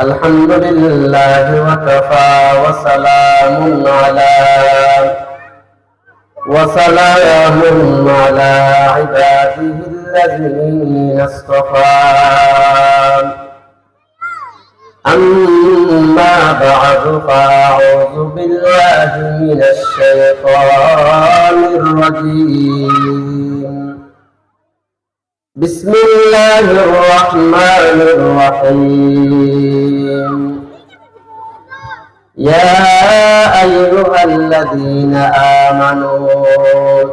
الحمد لله وكفى وسلام على وسلام على عباده الذين اصطفى. أما بعد فأعوذ بالله من الشيطان الرجيم. بسم الله الرحمن الرحيم. يا أيها الذين آمنوا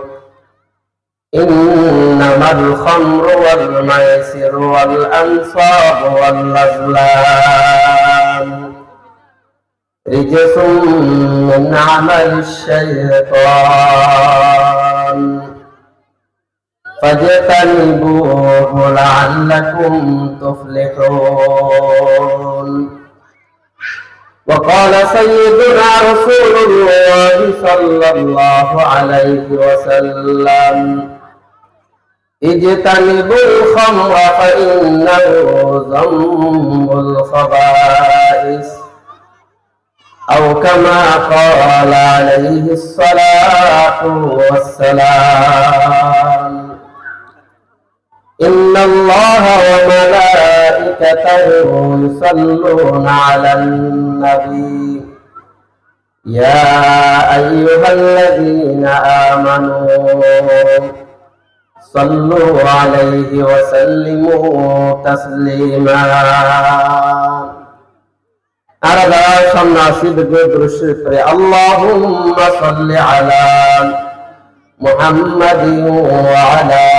إنما الخمر والميسر والأنصاب والأزلام. رجس من عمل الشيطان. فاجتنبوه لعلكم تفلحون. وقال سيدنا رسول الله صلى الله عليه وسلم اجتنبوا الخمر فإنه ذنب الخبائث. أو كما قال عليه الصلاة والسلام إن الله وملائكته يصلون على النبي يا أيها الذين آمنوا صلوا عليه وسلموا تسليما أرضى شمنا بقدر الشكر اللهم صل على محمد وعلى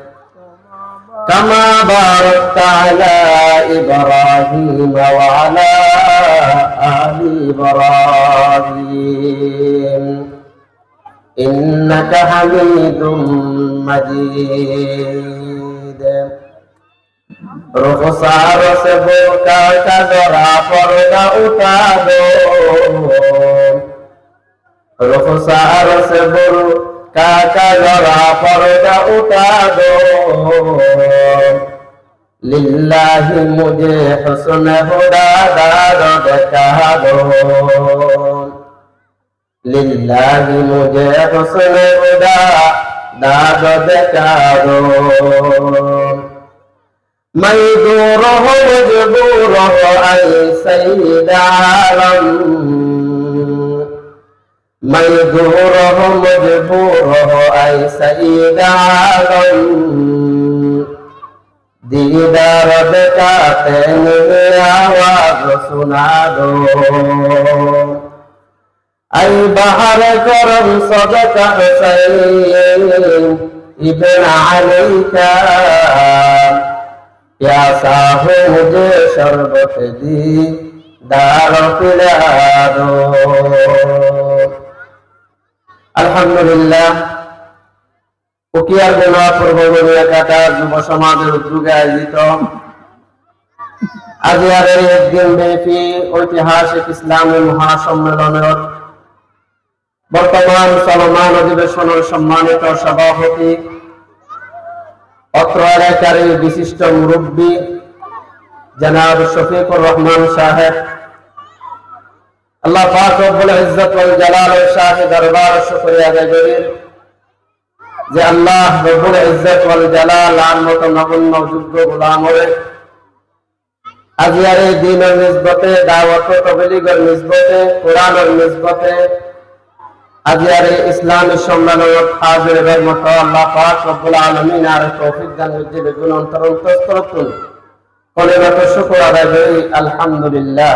كما باركت على إبراهيم وعلى آل إبراهيم إنك حميد مجيد رخصار سبوكا كدرا فردا أتادو رخصار سبر কাকা জরা পর্দা উঠা দো লিল্লাহি মুঝে হসন হুদা দার দেখা দো লিল্লাহি মুঝে হসন হুদা দাদ দেখা দো মজদুর হো মজদুর হো আই সৈদারম مجبوره مجبوره أي سيد عالم দিদার বেটাতে আওয়াজ শোনা দো আই বাহার করম সদকা ইবন আলাইকা প্যাসা হো মুঝে শরবত দি দার পিলা দো আলহামদুলিল্লাহ। উকিয়ার গোনা পূর্ববর্তী এলাকাটার যুব সমাজের উদ্যোগে আয়োজিত। আজিয়ারের একদিন ব্যাপী ঐতিহাসিক ইসলামী মহাসম্মেলনের। বর্তমান চলমান অধিবেশনের সম্মানিত সভাপতি, অত্র এলাকার বিশিষ্ট মুরব্বী, জনাব শফিকুর রহমান সাহেব। আল্লাহ পাক রব্বুল ইজ্জত ওয়াল জালাল এর শাহে দরবার শুকরিয়া আদায় করি যে আল্লাহ রব্বুল ইজ্জত ওয়াল জালাল আর মত নগণ্য যোগ্য গোলামরে আজিয়ার এই দিনের নিসবতে, দাওয়াত তবলিগের নিসবতে, কোরআনের নিসবতে আজিয়ার ইসলামী সম্মেলনত হাজির রহমত আল্লাহ পাক রব্বুল আলামিন আর তৌফিক দান হইতে বেগুন অন্তর অন্তস্তরতুন কলিমাত শুকর আদায় করি, আলহামদুলিল্লাহ।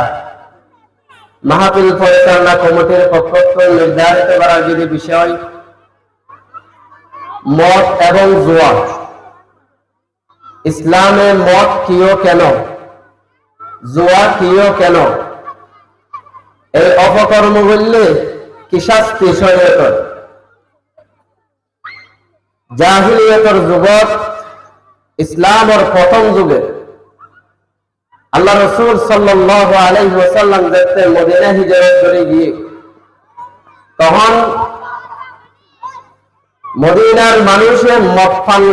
মাহফিল পরিচালনা কমিটির পক্ষ নির্ধারিত করা যদি বিষয়, মত এবং জুয়া। ইসলামে মত কিও কেন? জুয়া কিও কেন? এই অপকর্ম বললে কি শাস্তি শরীয়তর জাহিলিয়তর যুগত ইসলামর প্রথম যুগে আল্লাহ রসুল সাল্লাহ আলাই ওসাল্লাম দেখতে মদিনা হিজরত করে গিয়ে তখন মদিনার মানুষের মতফান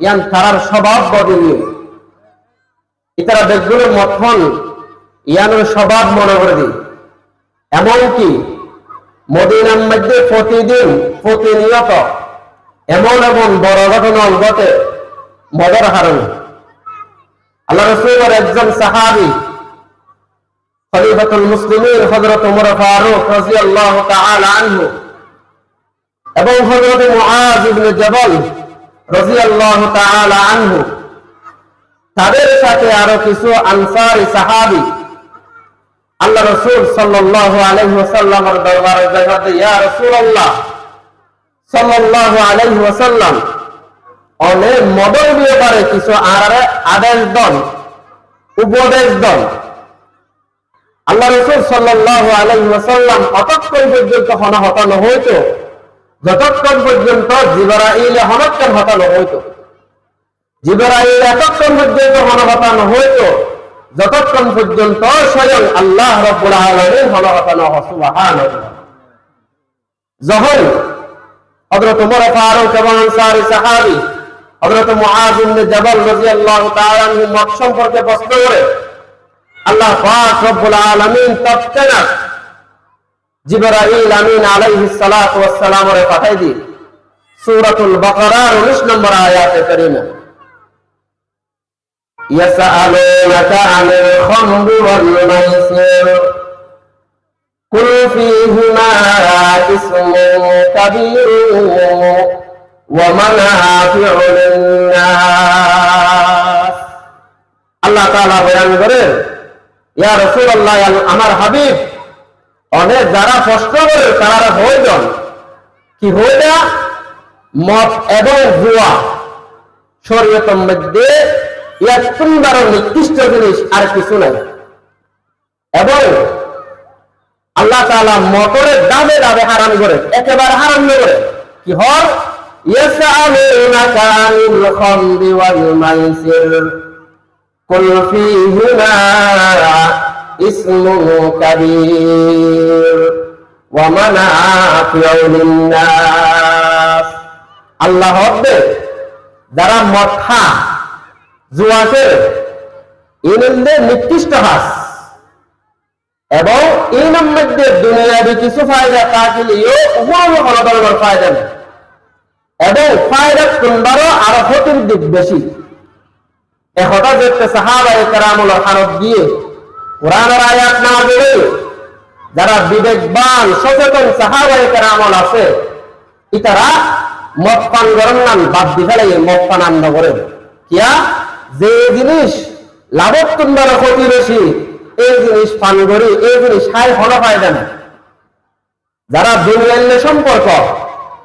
ইয়ান তারার স্বভাব বদলিয়ে ইতারা দেখগুলো মতফন ইয়ানোর স্বভাব মনে করে দিই এমনকি মদিনার মধ্যে প্রতিদিন, প্রতিনিয়ত এমন এমন বড় ঘটনা ঘটে মজার কারণে আল্লাহ রসুলের একজন সাহাবি, খলিফাতুল মুসলিমের হজরত উমর ফারুক রাদিয়াল্লাহু তাআলা আনহু এবং হযরত মুআজ ইবনে জবল রাদিয়াল্লাহু তাআলা আনহু, তাদের সাথে আরও কিছু আনসারী সাহাবী আল্লাহ রাসূল সাল্লাল্লাহু আলাইহি ওয়াসাল্লামের দরবারে যাইতে ইয়া রাসূলুল্লাহ, সাল্লাল্লাহু আলাইহি ওয়াসাল্লাম অনেক মদর ব্যাপারে কিছু আর আদেশ দন উপদেশ দন আল্লাহ রসুল সাল্লাল্লাহু আলাইহি ওয়াসাল্লাম অতক্ষণ পর্যন্ত হন হতানো হইতো, যতক্ষণ পর্যন্ত জিবরাইল হনক্ষণ হতানো হইতো। জিবরাইল এতক্ষণ পর্যন্ত হন হতানো হইতো, যতক্ষণ পর্যন্ত স্বয়ং আল্লাহ রব্বুল আলামিন হন হতানো সুবহানাল্লাহ। যখন হযরত ওমর ফারুক এবং আনসারী সাহাবী হযরত মুআজ ইবনে জাবাল রাদিয়াল্লাহু তাআলা আনহু মত সম্পর্কে প্রশ্ন করে আল্লাহ পাক রব্বুল আলামিন তৎক্ষণাৎ জিবরাইল আমিন আলাইহিস সালাতু ওয়াস সালাম এর পাঠাই দি সূরাতুল বাকারার 19 নম্বর আয়াতে কারিমা ইয়াসআলুনাকা আনিল খামরি ওয়াল মাইসির قل فيهما اسم كبير ومنافع للناس আল্লাহ তাআলা বয়ান করেন ইয়া রাসূলুল্লাহ আমার হাবিব, অনেক যারা প্রশ্ন করে তারা হইজন কি হইটা মত এবং জুয়া শরীয়তের মধ্যে ইয়ার সুন্দর নির্দিষ্ট জিনিস আর কিছু নাই। এবং আল্লাহ তাআলা মটরের দামে দামে হারাম করে, একেবারে হারাম করে। কি হল يسألونك عن الخمر والميسر قل فيهما اسم كبير ومنافع للناس আল্লাহ হবে যারা মদ খা জুয়াকে ইনন্দে নিকৃষ্ট হাস এবং ইনের মধ্যে দুনিয়াবি কিছু ফায়দা তাকিলেও কোনো কোনো ধরনের ফায়দা নেই এবং ফায়দা কোনবারও আরও ক্ষতির দিক বেশি। একথা দেখতে সাহাবাই কেরামুল হারত দিয়ে কোরআনের আয়াত না বেড়ে যারা বিবেকবান, সচেতন সাহাবাই কেরামল আছে, ইতারা মদ পান করেন না বাদ দি ফেলে মদ পান আনন্দ করেন কিয়া? যে জিনিস লাভোত্তম ক্ষতি বেশি, এই জিনিস পান করি এই জিনিস খাই হলো ফায়দা না যারা দুনিয়ান্য সম্পর্ক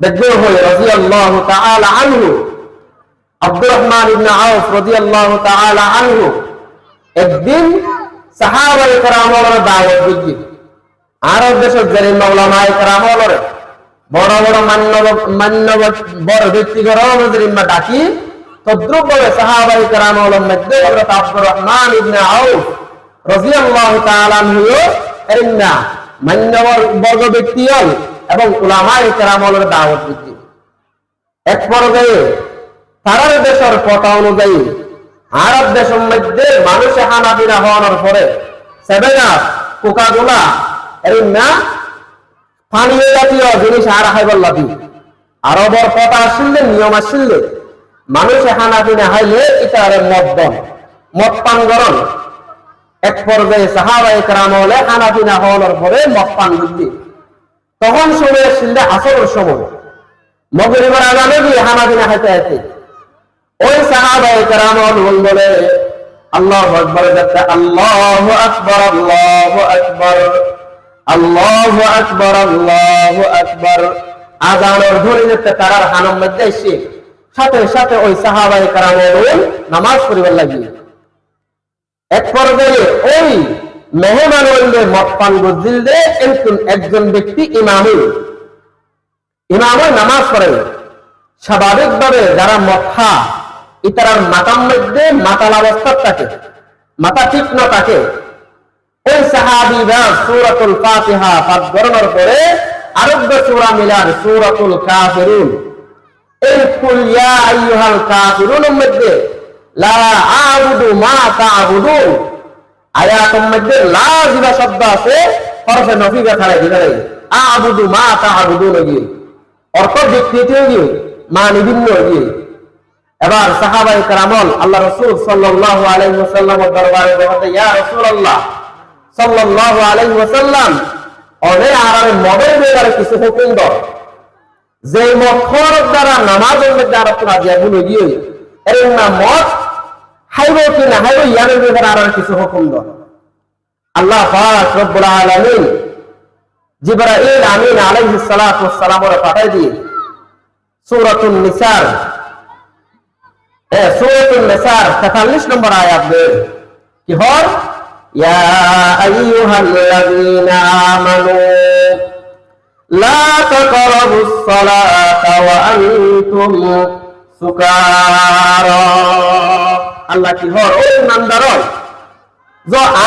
দেখবে হয়ে রাদিয়াল্লাহু তাআলা আনহু। আব্দুর রহমান ইবনে আউফ রাদিয়াল্লাহু তাআলা আনহু একদিন সাহাবায়ে কেরামের দাওয়াত দিচ্ছি আরব দেশের যারা মাওলানায়ে কেরামের বড় বড় মান্য মান্য বড় ব্যক্তিগর জিম্মা ডাকি তদ্রুপ ভাবে সাহাবায়ে কেরামের মধ্যে হযরত আব্দুর রহমান ইবনে আউফ রাদিয়াল্লাহু তাআলা আনহু এরিনা মান্যবর বর্গ ব্যক্তি হল এবং উলামায়ে কেরামের দাওয়াত দিচ্ছি এক পর্যায়ে তারার দেশের কথা অনুযায়ী আরব দেশের মধ্যে মানুষে হানাবিনা হওয়ানোর পরে সেভেন আপ কোকা কোলা এর না পানীয় জাতীয় জিনিস আর হাইবার লাভি। আরবর কথা আসলে, নিয়ম আসলে মানুষে হানাবিনা হাইলে এটা আরে মদ পান গরণ এক পর্যায়ে সাহাবায়ে কেরাম হলে হানাবিনা হওয়ানোর পরে মদ পান বুদ্ধি তখন সময় আসলে আসরের সময়। মগরিবার আগামে গিয়ে হানাদিনা হাইতে হাইতে ওই সাহাবায়ে কেরামল বলে আল্লাহ আকবর। যাচ্ছে আল্লাহ আকবর আল্লাহ আকবর আল্লাহ আকবর আল্লাহ আকবর। আজানের ধরে যেতে তারার হানার মধ্যে এসে সাথে সাথে ওই সাহাবায়ে কেরামল নামাজ পড়িবার লাগিয়ে এক পর্যায়ে ওই মেহমান হইলে মপ্পান গজিল দে একজন ব্যক্তি ইমামুল। ইমামুল নামাজ পড়ে। স্বাভাবিকভাবে যারা মথা ইতারার মাতার মধ্যে মাতাল অবস্থা থাকে মাথা ঠিক না থাকে। ওই সাহাবিরা সূরাতুল ফাতিহা পাঠ করানোর পরে আরব্য সূরা মিলার সূরাতুল কাফিরুন। এই কুল ইয়া আইয়ুহাল কাফিরুনের মধ্যে, লা আবুদু মা তা'বুদুন আয়াতের মধ্যে লা জিবা শব্দ আছে, হরফে নফিকা ছাড়াই দিবে নাই আবুদু মা তা'বুদুন গিয়ে অর্থ বিকৃতি গিয়ে, মা নিবিন্ন গিয়ে। এবার সাহাবাই কারামল আল্লাহ রসুল আলাইহি ওয়াসাল্লামের দরবারে ইয়া রাসূলুল্লাহ, সাল্লাল্লাহু আলাইহি ওয়াসাল্লাম, অনে আরামে মদের কিছু হুকুম দাও। যে দ্বারা নামাজের মধ্যে গিয়ে, এর না মদ হাইব কি না হাইব ইয়ানের ব্যাপারে আর কিছু হুকুম দাও। আল্লাহ পাক রব্বুল আলামিন জিবরাইল আমিন আলাইহিস সালাতু ওয়াস সালাম ওরা পাঠাই দিয়ে সূরাতুন নিসার সূরাতুন নিসার 43 নম্বর আয়াত বের। কি হর ইয়া আইয়ুহাল্লাযীনা আমানু লা তাকরাবুস সালাতা ওয়া আনতুম আল্লাহ কি হর? ও ইমানদার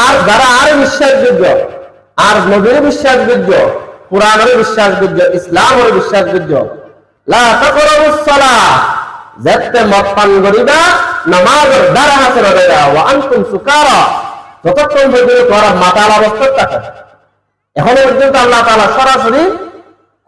আর যারা আর বিশ্বাসযোগ্য, আর নবীর বিশ্বাসযোগ্য কোরআনের বিশ্বাসযোগ্য ইসলামের বিশ্বাসযোগ্য, লা যতক্ষণ মাতাল অবস্থায় এখন পর্যন্ত আল্লাহ সরাসরি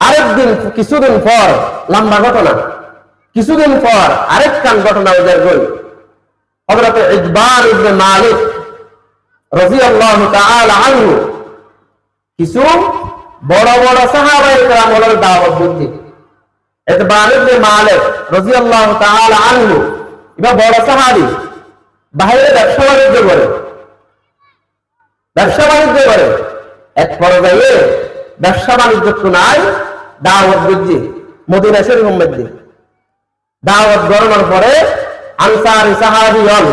আরেকদিন, কিছুদিন পর, লম্বা ঘটনা। কিছুদিন পর আরেক কান ঘটনা ওদের গই হযরত ইকবাল ইবনে মালিক রাদিয়াল্লাহু তাআলা আনহু কিছু বড় বড় সাহাবায়ে কেরামের দাওয়াত দিতে ইকবাল ইবনে মালিক রাদিয়াল্লাহু তাআলা আনহু ইবা বড় সাহাবী বাইরে ব্যবসা বাণিজ্য করে। ব্যবসা বাণিজ্য করে। এক পর্যায়ে ব্যবসা বাণিজ্য তো নাই, দাওয়াত দিচ্ছে মদিনা শরীফের মধ্যে দাওয়াত গরমের পরে আনসারি সাহাবি হল,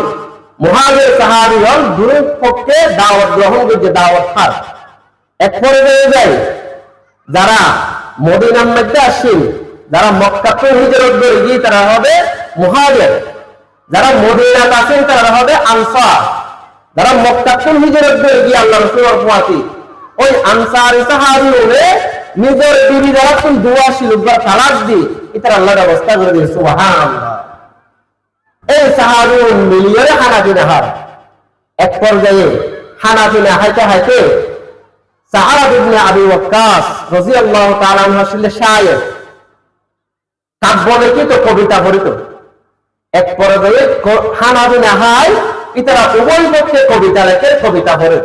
মুহাজির সাহাবি হল দুই পক্ষে দাওয়াত গ্রহণ করছে দাওয়াত খার এক পর্যায়ে যায়, যারা মদিনার মধ্যে আসেন, যারা মক্কাতে হিজরত করে গিয়ে তারা হবে মুহাজির। যারা মদিনাত আছেন তারা হবে আনসার। যারা মক্কাতে হিজরত করে গিয়ে আল্লাহ রসুলের পোয়াতি ওই আনসারি নিজের বিবি দ্বারা তুমি দোয়া শিলুকবার তালাক দি। এটার আল্লাহ ব্যবস্থা করে সুবহান এই সাহাবি মিলিয়ে হানাফি নাহার। এক পর্যায়ে হানাফি না হাইতে হাইতে সাহাব ইবনে আবি ওয়াক্কাস রাদিয়াল্লাহু তাআলা আনহু আসলে শায়ের কাব্য লিখিত, কবিতা পড়িত এক পর্যায়ে হানাফি নাহাই ইতারা উভয় পক্ষে কবিতা লেখে কবিতা পড়ে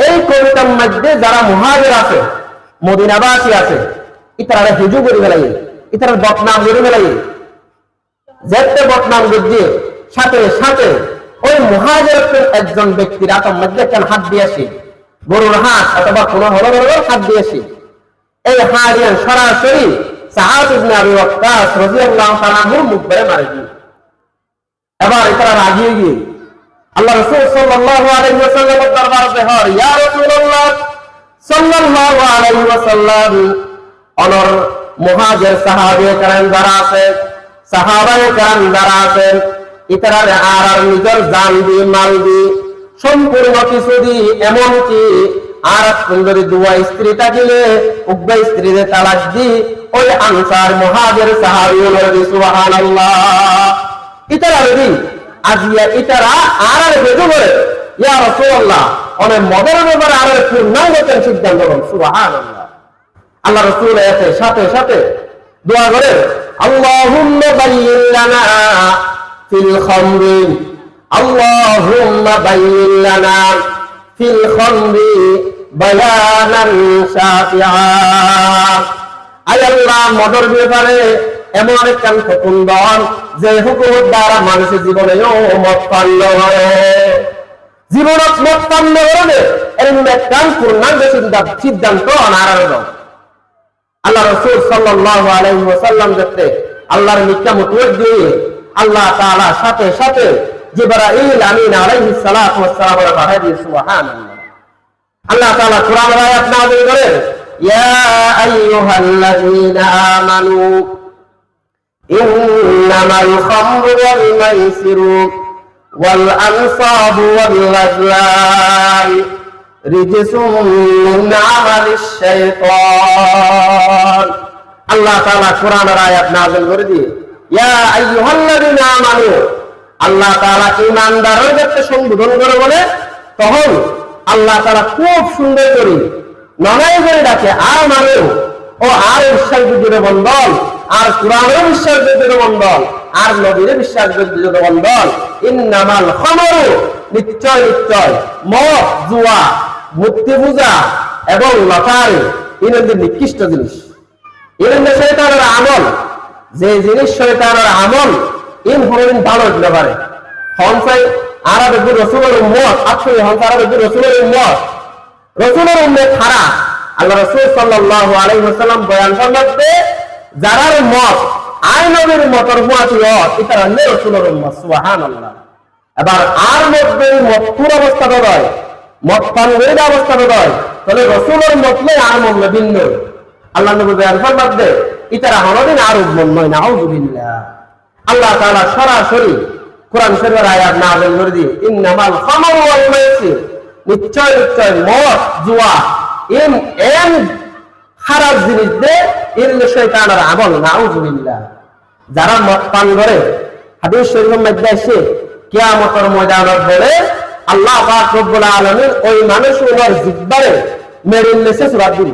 এই কবিতার মধ্যে যারা মুহাজির আছে, মদিনাবাসী আছে ইতারা হুজু করে ফেলাই ইতারা বদনাম করে ফেলাই যেতে বদনাম বুঝিয়ে সাথে সাথে ওই মুহাজির একজন ব্যক্তির আতম মধ্যে কেন হাত দিয়েছি গরুর হাত অথবা কোনো হলো হলো হাত দিয়েছি এই হাড়িয়ান সরাসরি ইবনে আবি ওয়াক্কাস রাদিয়াল্লাহু তাআলা মুখ ধরে মারে দিয়ে এবার এটারা রাগিয়ে গিয়ে আল্লাহ রাসূল সাল্লাল্লাহু আলাইহি ওয়াসাল্লামের দরবারে হর ইয়া রাসূলুল্লাহ, সাল্লাল্লাহু আলাইহি ওয়াসাল্লাম, অনর মুহাজির সাহাবে কারণ যারা আছে, সাহাবায়ে কারণ যারা আছেন ইতারা আর আর নিজের জান দি মাল দি সম্পূর্ণ কিছু দি এমনকি আর সুন্দরী দুয়া স্ত্রী থাকিলে, উগ্র স্ত্রীদের তালাক দি ওই আনসার মহাজের সাহাবি নবী সুবহানাল্লাহ। ইতারা যদি আজিয়া ইতারা আর আর বেজো করে ইয়া রাসূলুল্লাহ, অনেক মদের ব্যাপারে আর পূর্ণাঙ্গতের সিদ্ধান্ত হল সুবহানাল্লাহ। আল্লাহ রসুল এসে সাথে সাথে দোয়া করে আল্লাহুম্মা বাইয়িন লানা ফিল খামরি, আল্লাহুম্মা বাইয়িন লানা ফিল খামরি বায়ানান শাফিআ আয় আল্লাহ, মদর ব্যাপারে এমন একখান হুকুম দন যে হুকুমের দ্বারা মানুষের জীবনে মত পাল্য হয়। জীবনত মত পাল্য হবে এরকম একখান পূর্ণাঙ্গ সিদ্ধান্ত দাও আল্লাহ রসুল সাল্লাল্লাহু আলাইহি ওয়াসাল্লাম দেখতে আল্লাহর নিকা মুতওয়াজ দিয়ে আল্লাহ তাআলা সাথে সাথে জিবরাইল আমিন আলাইহিস সালাতু ওয়াস সালাম পাঠিয়ে দিয়ে সুবহানাল্লাহ। আল্লাহ তাআলা কোরআন আয়াত নাযিল করেন, ইয়া আইয়ুহাল্লাযীনা আমানু ইন্নামাল খামরু ওয়াল মাইসিরু ওয়াল আনসাবু ওয়াল আজলাম رجس من عمل الشيطان আল্লাহ তাআলা কোরআনের আয়াত নাযিল করে দিয়ে ইয়া আইয়ুহাল্লাযীনা আমানু আল্লাহ তাআলা ঈমানদারদেরকে সম্বোধন করে বলে তখন আল্লাহ তাআলা খুব সুন্দর করে ননাই করে ডাকে আর মানে ও আর বিশ্বাসযোগ্য বন্ধন আর কোরআনের বিশ্বাসযোগ্য বন্ধন আর নবীর বিশ্বাসযোগ্য বন্ধন ইন্নামাল খামরু, নিশ্চয় নিশ্চয়, মদ, জুয়া মূর্তি পূজা এবং লটারি ইনের নিকৃষ্ট জিনিস। ইনের শৈতানের আমল, যে জিনিস শৈতানের আমল ইন হরিণ ভালো হতে পারে। হনসাই আরব একটু রসুলের উম্মত আসলে হনসা আরব একটু রসুলের উম্মত। রসুলের উম্মত খারা আল্লাহ রসুল সাল্লাল্লাহু আলাইহি ওয়াসাল্লাম বয়ান ফরমাতে যারার মত আই নবীর মতর নে রসুলের উম্মত, সুবহানাল্লাহ। এবার আর মধ্যে মত্তুর অবস্থাটা রয় মত পানগের অবস্থাটা তাহলে রসুলের মতলে আর মূল্য ভিন্ন। আল্লাহ নবী বয়ান ফরমাতে ইতারা হনদিন আর উম্মত নয় নাউযুবিল্লাহ আল্লাহ তাআলা সরাসরি কোরআন শরীফের আয়াত নাযিল করে দিয়ে, ইন্নামাল খামরু ওয়াল মাইসির। নিশ্চয় নিশ্চয় মদ, জুয়া এম এম খারাপ জিনিস দে এগুলো শয়তানের আমল নাউজুবিল্লাহ। যারা মদ পান করে হাদিস শরীফের মধ্যে এসে কিয়ামতের ময়দানত বলে আল্লাহ পাক রব্বুল ওই মানুষ ওনার জিব্বারে মেরে নেছে সুরাত দিল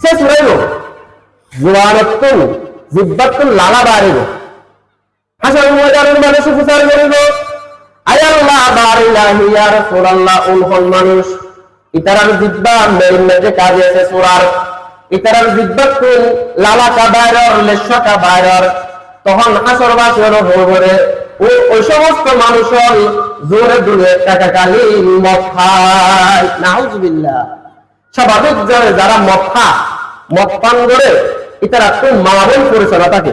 সে সুরাইব জুয়ানতুন জিব্বাতুন লালা বাড়িব হাসান ময়দানের মানুষ প্রচার করিব আল্লাহ মানুষ। ইতারার জিব্বা মেজে কাজে আছে সুরার। ইতারার জিব্বা কুল লালা কা বাইরর লেশকা বাইরর তখন হাসর বাস হলো ভরে ও, ওই সমস্ত মানুষ জোরে দূরে টাকা কালি মদ স্বাভাবিক যারা যারা মদ পান করে ইতারা কোন মালাবল পরিচালনা থাকে।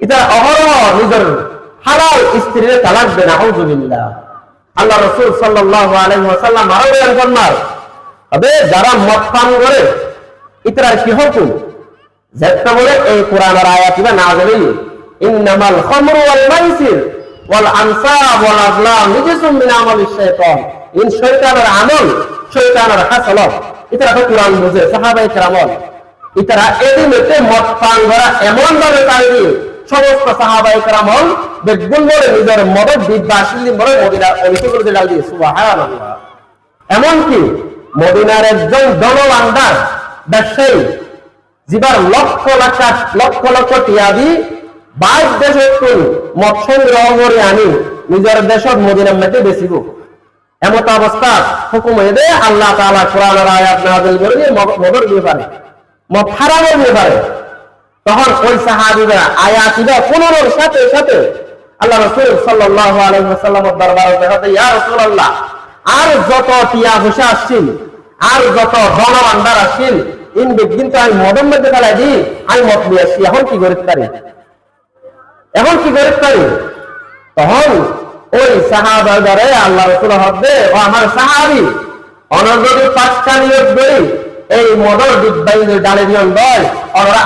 এটা অহরহ নিজের হালাল স্ত্রীর তালাক দেন আউযুবিল্লাহ আল্লাহ রাসূল সাল্লাল্লাহু আলাইহি ওয়াসাল্লাম আরও বলেন যারা মদ পান করে ইতরার হুকুম? যেটা বলে এই কোরআনের আয়াত বা নাযিল ইন্নামাল খামরু ওয়াল মাইসির ওয়াল আনসাব ওয়াল আজলাম রিজসুম মিন আমালিশ শাইতান ইন শয়তানের আমল শয়তানের তো কোরআন বুঝে, সাহাবায়ে ইতারা করা এমন ভাবে সমস্ত কেরামল বেগুন বলে নিজের আসলি বলে মদিনার ডাল দিয়ে এমনকি মদিনার একজন জনবান্দার ব্যবসায়ী। লক্ষ লক্ষ লক্ষ লক্ষ টিয়াদি বাইশ তুল সংগ্রহ করে আনি নিজের দেশত মদিনার মেতে বেচিব। এমত অবস্থা হুকুম এদে আল্লাহ তাআলা কোরআনের আয়াত নাযিল করে দিয়ে মদর দিয়ে পারে মদ হারামের ব্যাপারে তখন ওই সাহাবিরা আয়াতিরা পুনরের সাথে সাথে আল্লাহ রসুল আলাইহি ওয়াসাল্লামের দরবারে ইয়া রাসূলুল্লাহ, আর যত টিয়া বসে আসছিল আর যত ধনভান্ডার আসছিল ইন বিগদিন তো আমি মদন মধ্যে ফেলাই দিই আমি মত নিয়ে আসছি এখন কি করতে পারি? এখন কি করতে পারি? তখন ওই সাহাবাদারে আল্লাহ রসুল হবে ও আমার সাহাবি অনগরি পাঁচটা নিয়োগ এই মদর দিব্যাইনের ডালে নিয়ন দয়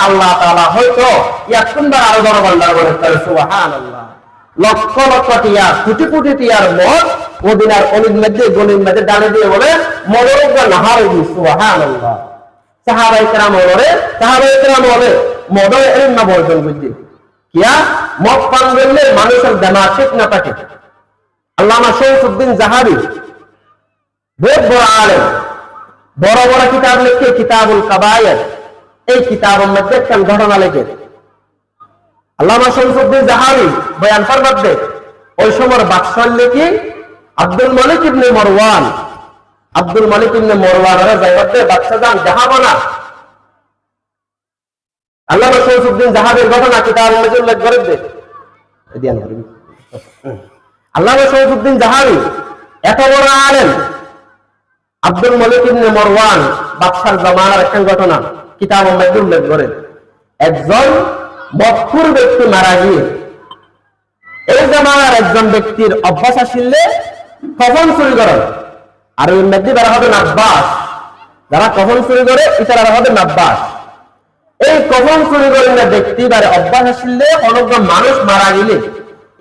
আল্লাহ তাআলা হয়তো সুন্দর আরও জনগণদার করে তার সুবহানাল্লাহ। লক্ষ লক্ষ টিয়া, কোটি কোটি টিয়ার মদ মদিনার অলির মধ্যে, গলির মধ্যে ডালে দিয়ে বলে মনোরোগ নাহার সুবহানাল্লাহ। সাহাবাই কেরাম বলে সাহাবাই কেরাম বলে মদ না বুঝছি কিয়া? মদ পান করলে মানুষের দেমা ঠিক না থাকে। আল্লামা শরীফুদ্দিন জাহাবি, বহুত বড় আলেম, বড় বড় কিতাব লিখে কিতাবুল কাবায়ের এই কিতাবের মধ্যে একটা ঘটনা লেখে আল্লামা শরীফুদ্দিন জাহাবি বয়ান ফরমাদ্দে ওই সময় বাদশাহ লেখি আব্দুল মালিক ইবনে মরওয়ান। আব্দুল মালিক ইবনে মরওয়ান আরে যাইবাদে বাদশাহ যান জাহাবানা। আল্লামা শরীফুদ্দিন জাহাবের ঘটনা মধ্যে উল্লেখ করে দে এদিয়ান করবি আল্লামা জাহাবি এত বড় আলেম, আব্দুল মালিক ইবনে মরওয়ান বাদশার জামানার একটা ঘটনা কিতাব উল্লেখ করে একজন মৎকুর ব্যক্তি মারা গিয়ে এই জামানার একজন ব্যক্তির অভ্যাস আসলে কখন চুরি করে। আর ওই মধ্যে বেড়া হবে নাব্বাস। যারা কখন চুরি করে ইতারা হবে নাব্বাস। এই কখন চুরি করে না ব্যক্তি এবারে অভ্যাস আসলে অনগ্র মানুষ মারা গেলে।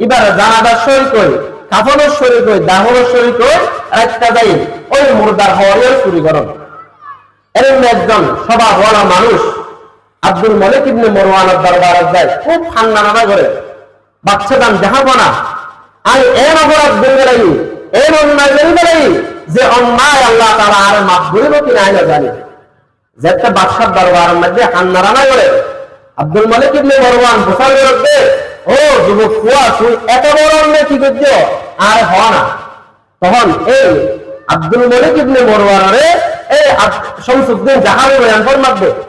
এবার জানাদার সই কই কাফনের সই কই দাহনের সই কই, একটা যাই ওই মুর্দার হওয়ার চুরি করেন এরকম একজন সভা বড় মানুষ আব্দুল মালিক ইবনে মরওয়ানের দরবারে যায় খুব ঠান্ডা নামা করে। বাচ্চা দাম দেখাবো না আমি এর অপরাধ বের বেড়াই এর অন্যায় বের বেড়াই যে অন্যায় আল্লাহ তারা আর মাফ করিব কিনা আইনা জানি। যে একটা বাদশার দরবারের মধ্যে হান্না রানা করে। আব্দুল মালিক ইবনে মরওয়ান প্রচার করতে ও যুবক, কুয়া, তুই এত বড় অন্যায় কি করছ? আর হওয়া না। তখন এই আব্দুল মালিক ইবনে মরওয়ারে এই আব- শামসুদ্দিন জাহাবি বয়ান ফরমাবে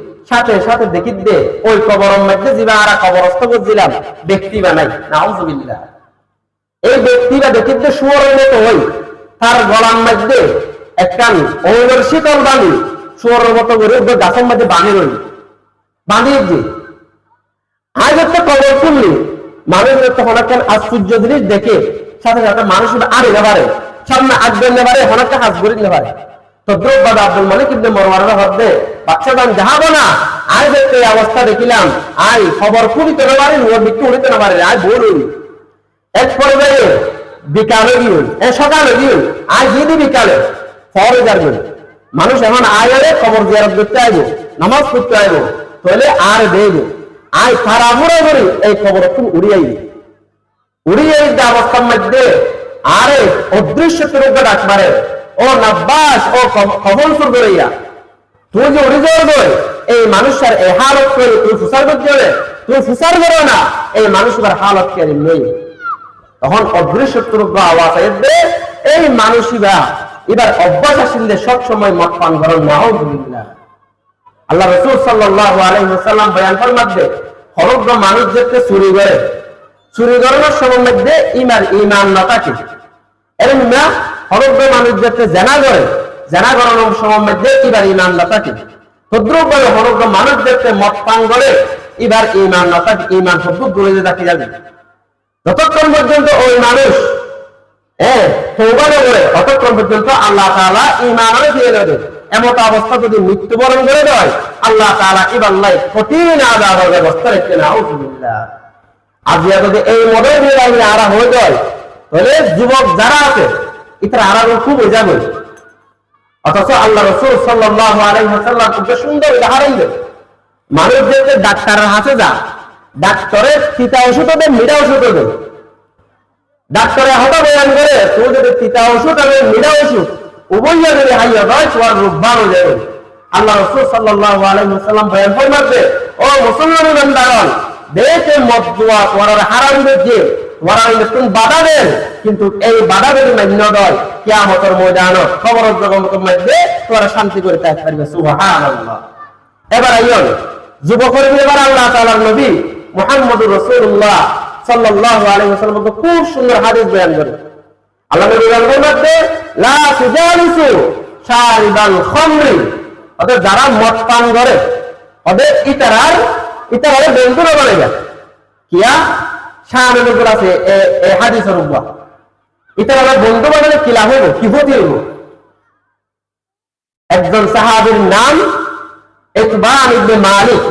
সাথে সাথে দেখি দে, ওই কবরের মধ্যে আর কবরস্থ করছিলাম, ব্যক্তি বানাই নাউজুবিল্লাহ। এই ব্যক্তিরা দেখি দে, শুয়ারের মতো হই তার গলার মধ্যে একখান ওর শীতল বানি শুয়ারের মতো করে ওই গাছের মধ্যে বানি রই বানিয়ে দিয়ে আজ একটা কবর খুললি, মানুষ তখন একটা আশ্চর্য জিনিস দেখে, সাথে সাথে মানুষ আর এনে পারে সামনে আসবে নিতে পারে অনেকটা হাজ করে নিতে অবস্থা দেখিলাম। খবর এক বিকালে মানুষ এখন আয় খবর জিয়ারত করতে আইব, নামাজ পড়তে আইব, তাহলে আর দেব আয় খারাপুরা করি এই খবর খুব উড়িয়াই উড়িয়ে অবস্থার মধ্যে আরে অদৃশ্য তুরুকে ডাক মারে। ও নাব্বাস, ও খবর শুরু করিয়া তুই যে যাওয়ার দই এই মানুষের এই হালত করে, তুই ফুসার করতে হবে? তুই ফুসার করো না, এই মানুষের হালত কে নেই। তখন অদৃশ্য তুরুক আওয়াজ আসবে এই মানুষরা এবার অভ্যাস আসলে সব সময় মত পান করেন নাউজুবিল্লাহ। আল্লাহ রসুল সাল্লাল্লাহু আলাইহি ওয়াসাল্লাম বয়ান হরগ্র মানুষ যেতে চুরি করে। চুরি করানোর সময় মধ্যে ইমান ইমান না থাকে। এরকম না হরগ্র মানুষ যেতে জেনা করে, জেনা করানোর সময় এবার ইমান না থাকে। বলে হরগ্র মানুষ যেতে মত পান করে, এবার ইমান না থাকে ইমান দূরে যে থাকে যাবে যতক্ষণ পর্যন্ত ওই মানুষ হ্যাঁ করে, ততক্ষণ পর্যন্ত আল্লাহ তাআলা ঈমানে দিয়ে। দেবে অবস্থা যদি মৃত্যুবরণ করে দেয়, আল্লাহ তাআলা ইবাল্লাই কঠিন আযাবের ব্যবস্থা রেখে না আজ যদি এই আরা হয়ে যায়, তাহলে যুবক যারা আছে ইতারা আরা খুব যাবে অথচ আল্লাহ রসুল সাল্লাল্লাহু আলাইহি ওয়াসাল্লাম খুব সুন্দর উদাহরণ দেন মানুষ যে ডাক্তারের হাতে যা ডাক্তারের তিতা ওষুধ দেন মিঠা ওষুধ দেন। ডাক্তারে হতা বয়ান করে তুই যদি তিতা ওষুধ আর মিঠা ওষুধ, উভয় যদি হাইয়া হয় তোমার রোগ ভালো যাবে। আল্লাহ রসুল সাল্লাল্লাহু আলাইহি ওয়াসাল্লাম বয়ান ফরমাতে ও মুসলমান দেখে মদ জুয়া তোমার হারাম দিচ্ছে তোমার নতুন বাধা দেন? কিন্তু এই বাধা যদি মান্য দেয় কিয়ামতের ময়দান খবর মধ্যে তোমরা শান্তি করে থাকতে পারবে এবার আইয়ন যুবকের এবার আল্লাহ তাআলার নবী মুহাম্মদুর রাসূলুল্লাহ খুব বয়ান যারা মদ পান করে ওদের ইতারার, ইতারারে বন্ধু না বলে যায়। কিয়া? উপর আছে হাদিসের উপর। বন্ধু বানালে কি লাভ হইব? কি ক্ষতি হইব? একজন সাহাবীর নাম ইকবান ইবনে মালিক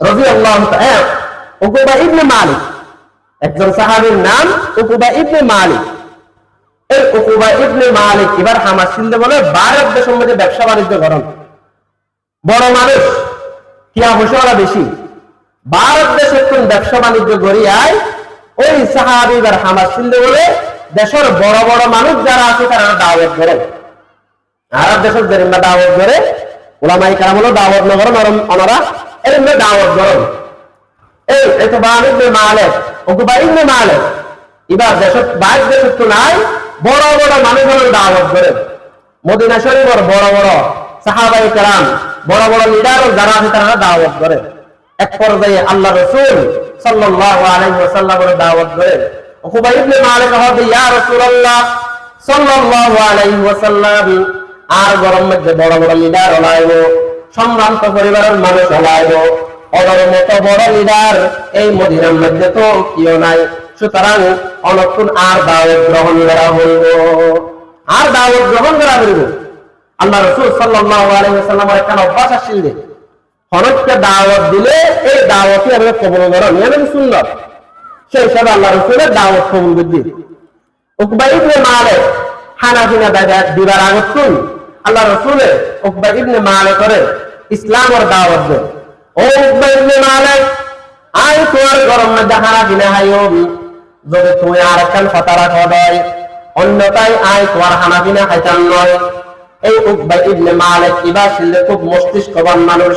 রাদিয়াল্লাহু তাআলা উকবা ইবনে মালিক। একজন সাহাবীর নাম উকবা ইবনে মালিক। এই উকুবা ইবনে মালিক এবার হামাস সিন্ধে বলে ভারত দেশের মধ্যে ব্যবসা বাণিজ্য করেন বড় মানুষ কিয়া বসেওয়ালা বেশি। ভারত দেশের কোন ব্যবসা বাণিজ্য করিয়ায় ওই সাহাবি এবার হামাস সিন্ধে বলে, দেশের বড় বড় মানুষ যারা আছে তারা দাওয়াত করে আরব দেশের যেরকম দাওয়াত করে ওলামাই কারাম হলো দাওয়াত নগর ওনারা এরকম দাওয়াত করেন এই এই তো বাণিজ্য মালেক উকুবা ইবনে মালেক, এবার দেশের বাইর দেশের তো নাই, বড় বড় মানুষের দাওয়াত করে মদিনা শরীফের বড় বড় সাহাবাই কালাম বড় বড় লিডার যারা আছে তারা দাওয়াত করে এক পর্যায়ে আল্লাহ রসুল আর মধ্যে বড় বড় লিডার পরিবারের বড় লিডার, এই মধ্যে তো নাই। সুতরাং অনক্ষণ আর দাওয়াত গ্রহণ করা হইব। আর দাওয়াত গ্রহণ করা হইব। আল্লাহ রসুল সাল্লাল্লাহু আলাইহি একটা অভ্যাস আসছিল। যে হরককে দাওয়াত দিলে এই দাওয়াতই আমরা কবল করা নিয়ে সুন্দর সেই হিসাবে আল্লাহ রসুলের দাওয়াত কবুল বুদ্ধি উকবা ইবনে মালিক হানাফিনা দাদা দিবার আগতুন আল্লাহ রসুলের উকবা ইবনে মালিক করে ইসলামের দাওয়াত দেয় ও উকবা ইবনে মালিক আই তোমার গরম মধ্যে হানাফিনা হাইও যদি তুমি আর একখান ফতারা খাওয়াই অন্যতাই আই তোমার হানাফিনা খাইতাম নয়। এই উকবা ইবনে মালিক ইবা ছিলে খুব মস্তিষ্কবান মানুষ।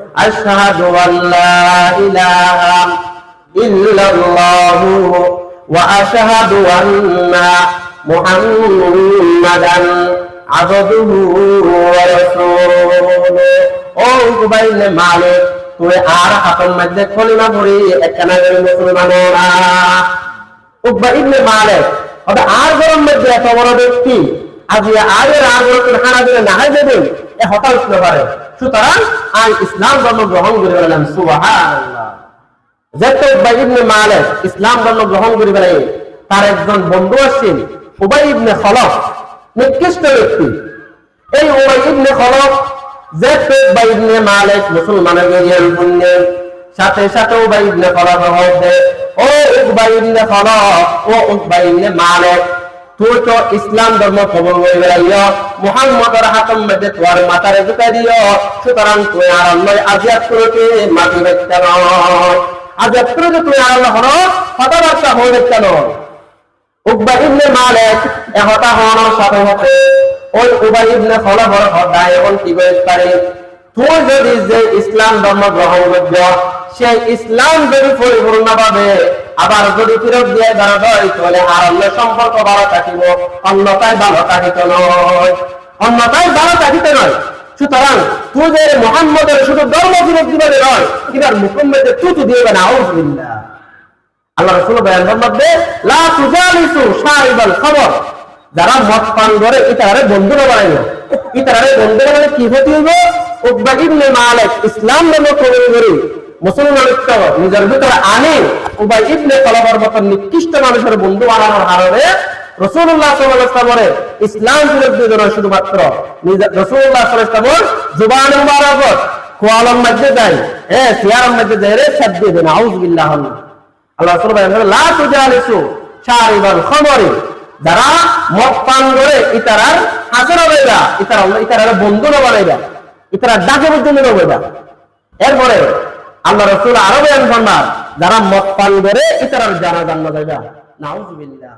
আশহাদু আল্লাহ ইলাহা ইল্লাল্লাহু ওয়া আশহাদু আন্না মুহাম্মাদান আবদুহু ওয়া রাসূলুহু। ও কুবাইলে মালিক তুই আর হাতের মধ্যে কলিমা পড়ি একখানা করে মুসলমান না উকবা ইবনে মালিক অর্থাৎ আর গরম মধ্যে এত বড় ব্যক্তি, আজি আয়ের আর গরম হানা দিলে না হয় দেবেন? হতে পারে। সুতরাং আই ইসলাম ধর্ম গ্রহণ করে যেহেতু ইবনে মালিক ইসলাম ধর্ম গ্রহণ করে বেড়াই তার একজন বন্ধু আসছেন, উবাই ইবনে খলফ, নিকৃষ্ট ব্যক্তি। এই উবাই ইবনে খলফ উকবা ইবনে মালিক মুসলমানের গরিয়ান পুণ্যের সাথে সাথে উবাই ইবনে খলফ হবে ও উকবা ইবনে খলফ তুই ইসলাম ধর্ম কবল করে বেড়াইও মুহাম্মদের হাতম মধ্যে তোমার মাথারে ঢুকাই দিও। সুতরাং তুই আর আল্লাহ আজিয়াত করতে মাটি ব্যক্তি নয় করে তুই আর আল্লাহ হলো কথাবার্তা হয়ে ব্যক্তি নয় এ হওয়ার সাথে ওই উবাই ইবনে খলফর এখন কি পারে তুই যদি যে ইসলাম ধর্ম গ্রহণ করব সেই ইসলাম যদি পরিপূর্ণ পাবে আবার যদি ফেরত দিয়ে দাঁড়া হয়, তাহলে আর অন্য সম্পর্ক ভালো থাকিব অন্যতায় ভালো থাকিত নয়। অন্যতায় ভালো থাকিতে নয়। সুতরাং যে মোহাম্মদের শুধু ধর্ম ফিরত দিবে নয়, এবার মুসলমানদের তুতু দিবে না আল্লাহ সাইবাল যারা মদ পান বানাইলে। কি ইসলাম নামে মুসলমানিত্ব ভিতরে আনে উবাই ইবনে কলবর মতো নিকৃষ্ট মানুষের বন্ধু বানানোর হারণে রসুল্লাহ সাল্লামের ইসলাম বিরোধী জন শুধুমাত্র রসুল্লাহ সাল্লামের জুবান মুবারকত কোয়ালম মধ্যে যায় সিয়ারম মধ্যে যায় রে সাদ দিয়ে দেন আউযুবিল্লাহ আল্লাহ রাসূল বলেন, লা তুজালিসু শারিবাল খামরি। যারা মদ পান ইতারা বন্ধু ডাকে পর্যন্ত এরপরে আল্লাহ রসুল আরও ফরমান যারা মদ পান করে ইতারার জানা জানা যায় নাউজুবিল্লাহ।